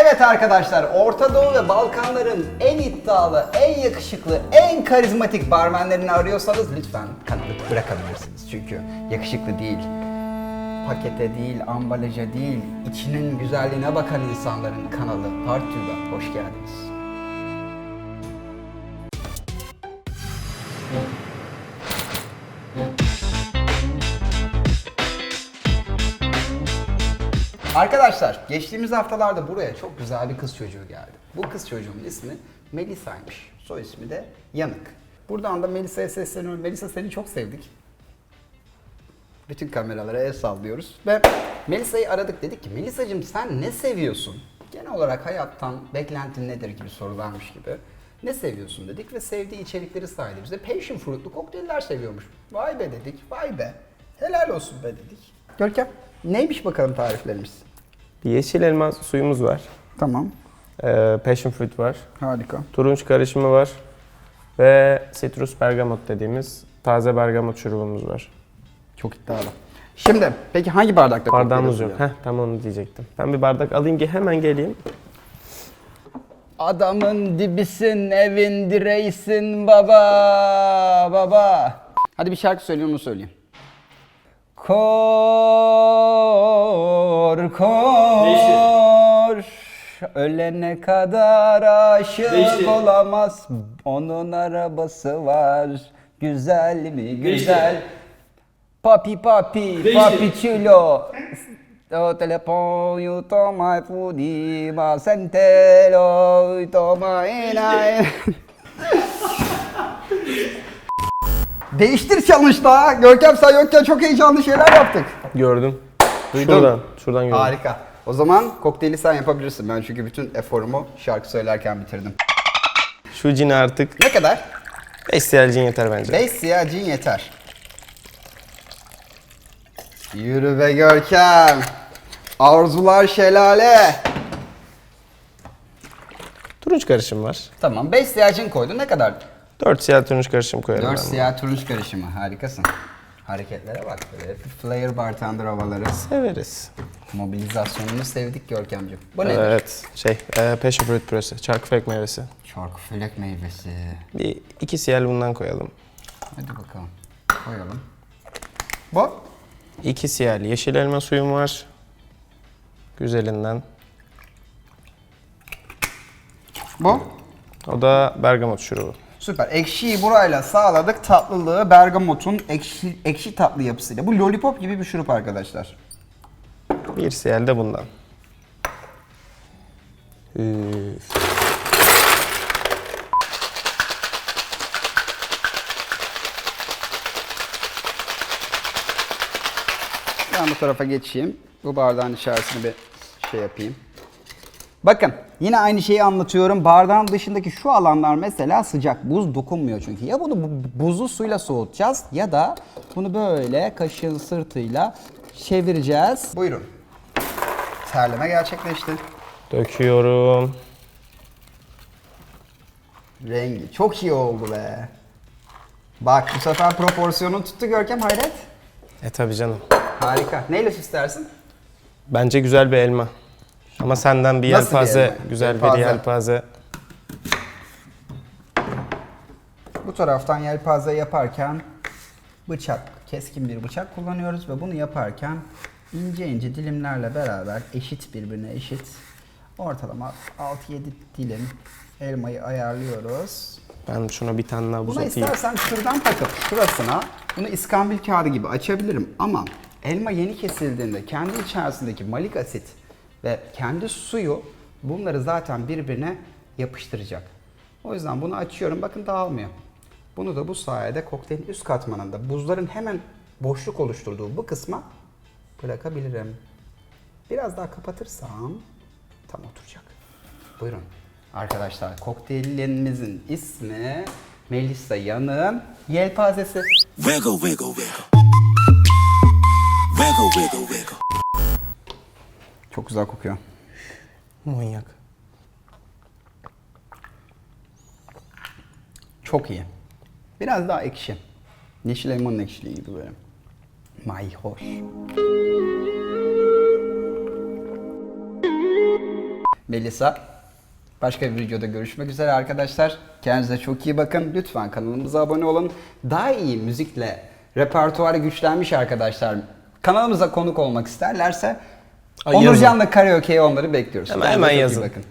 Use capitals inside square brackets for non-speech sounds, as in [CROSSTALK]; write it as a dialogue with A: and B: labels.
A: Evet arkadaşlar, Orta Doğu ve Balkanların en iddialı, en yakışıklı, en karizmatik barmenlerini arıyorsanız lütfen kanalı bırakabilirsiniz. Çünkü yakışıklı değil, pakete değil, ambalaja değil, içinin güzelliğine bakan insanların kanalı Part 2'da hoş geldiniz. Arkadaşlar geçtiğimiz haftalarda buraya çok güzel bir kız çocuğu geldi. Bu kız çocuğunun ismi Melisa'ymış. Soy ismi de Yanık. Buradan da Melisa'ya sesleniyorum. Melisa seni çok sevdik. Bütün kameralara el sallıyoruz. Ve Melisa'yı aradık dedik ki Melisa'cığım sen ne seviyorsun? Genel olarak hayattan beklentin nedir gibi sorularmış gibi. Ne seviyorsun dedik ve sevdiği içerikleri saydı bize. Passion fruitlu kokteyller seviyormuş. Vay be dedik, vay be. Helal olsun be dedik. Görkem, neymiş bakalım tariflerimiz?
B: Bir yeşil elma suyumuz var.
A: Tamam,
B: Ee, passion fruit var.
A: harika.
B: Turunç karışımı var. Ve citrus bergamot dediğimiz taze bergamot şurubumuz var.
A: Çok iddialı. Şimdi, peki hangi bardakta
B: Bardağımız yok.
A: hazırlıyor?
B: Heh, tam onu diyecektim. Ben bir bardak alayım ki hemen geleyim.
A: Adamın dibisin, evin direğisin baba, baba. Hadi bir şarkı söyle onu söyleyeyim. Kor, kor. Ölene kadar aşık
C: Değişti.
A: olamaz. Onun arabası var. Güzel mi? Güzel. Papi papi,
C: Değişti.
A: papi chulo. O telefonu toma fudi, ma sentelo ina. [LAUGHS] [LAUGHS] Değiştir challenge'da. Görkem sen yokken çok heyecanlı şeyler yaptık.
B: Gördüm.
A: Duydun.
B: Şuradan, şuradan gördüm.
A: Harika. O zaman kokteyli sen yapabilirsin. Ben çünkü bütün eforumu şarkı söylerken bitirdim.
B: Şu cini artık
A: Ne kadar?
B: 5 cl cin yeter bence.
A: 5 siyah cin yeter. Yürü be Görkem. Arzular şelale.
B: Turunç karışım var.
A: Tamam 5 siyah cin koydun. Ne kadar?
B: 4 cl turunç karışım koyarım
A: 4
B: ben. buna.
A: siyah turunç karışımı. Harikasın. Hareketlere bak böyle. Flair bartender havaları.
B: Severiz.
A: Mobilizasyonunu sevdik Görkemciğim. Bu nedir?
B: Evet. Şey, e, passion fruit püresi. Çarkıfelek meyvesi.
A: Çarkıfelek meyvesi.
B: Bir 2 cl bundan koyalım.
A: Hadi bakalım. Koyalım. Bu?
B: 2 cl yeşil elma suyum var. Güzelinden.
A: Bu?
B: O da bergamot şurubu.
A: Süper. Ekşiyi burayla sağladık. Tatlılığı bergamotun ekşi, ekşi tatlı yapısıyla. Bu lollipop gibi bir şurup arkadaşlar.
B: 1 cl de bundan. Üf.
A: Ben bu tarafa geçeyim. Bu bardağın içerisine bir şey yapayım. Bakın yine aynı şeyi anlatıyorum. Bardağın dışındaki şu alanlar mesela sıcak. Buz dokunmuyor çünkü. Ya bunu bu- buzlu suyla soğutacağız ya da bunu böyle kaşığın sırtıyla çevireceğiz. Buyurun. Terleme gerçekleşti.
B: Döküyorum.
A: Rengi çok iyi oldu be. Bak bu sefer proporsiyonu tuttu Görkem hayret.
B: E tabi canım.
A: Harika. Neyle süslersin?
B: Bence güzel bir elma. Ama senden bir
A: Nasıl bir
B: yelpaze, güzel
A: Yelpaze.
B: bir yelpaze.
A: Bu taraftan yelpaze yaparken bıçak, keskin bir bıçak kullanıyoruz ve bunu yaparken ince ince dilimlerle beraber eşit birbirine eşit ortalama 6-7 dilim elmayı ayarlıyoruz.
B: Ben şuna bir tane daha buz
A: Buna
B: atayım.
A: istersen şuradan takıp şurasına bunu iskambil kağıdı gibi açabilirim ama elma yeni kesildiğinde kendi içerisindeki malik asit ve kendi suyu bunları zaten birbirine yapıştıracak. O yüzden bunu açıyorum bakın dağılmıyor. Bunu da bu sayede kokteylin üst katmanında buzların hemen boşluk oluşturduğu bu kısma bırakabilirim. Biraz daha kapatırsam tam oturacak. Buyurun. Arkadaşlar kokteylimizin ismi Melisa Yanık'ın Yelpazesi.
D: Wiggle, wiggle, wiggle.
A: güzel kokuyor.
B: Manyak.
A: Çok iyi. Biraz daha ekşi. Yeşil elmanın ekşiliği gibi böyle. Mayhoş. Melisa, başka bir videoda görüşmek üzere arkadaşlar. Kendinize çok iyi bakın. Lütfen kanalımıza abone olun. Daha iyi müzikle repertuarı güçlenmiş arkadaşlar kanalımıza konuk olmak isterlerse
B: Ay, Onurcan
A: da karaoke'ye onları bekliyoruz.
B: Hemen, hemen yazın.
A: Bakın.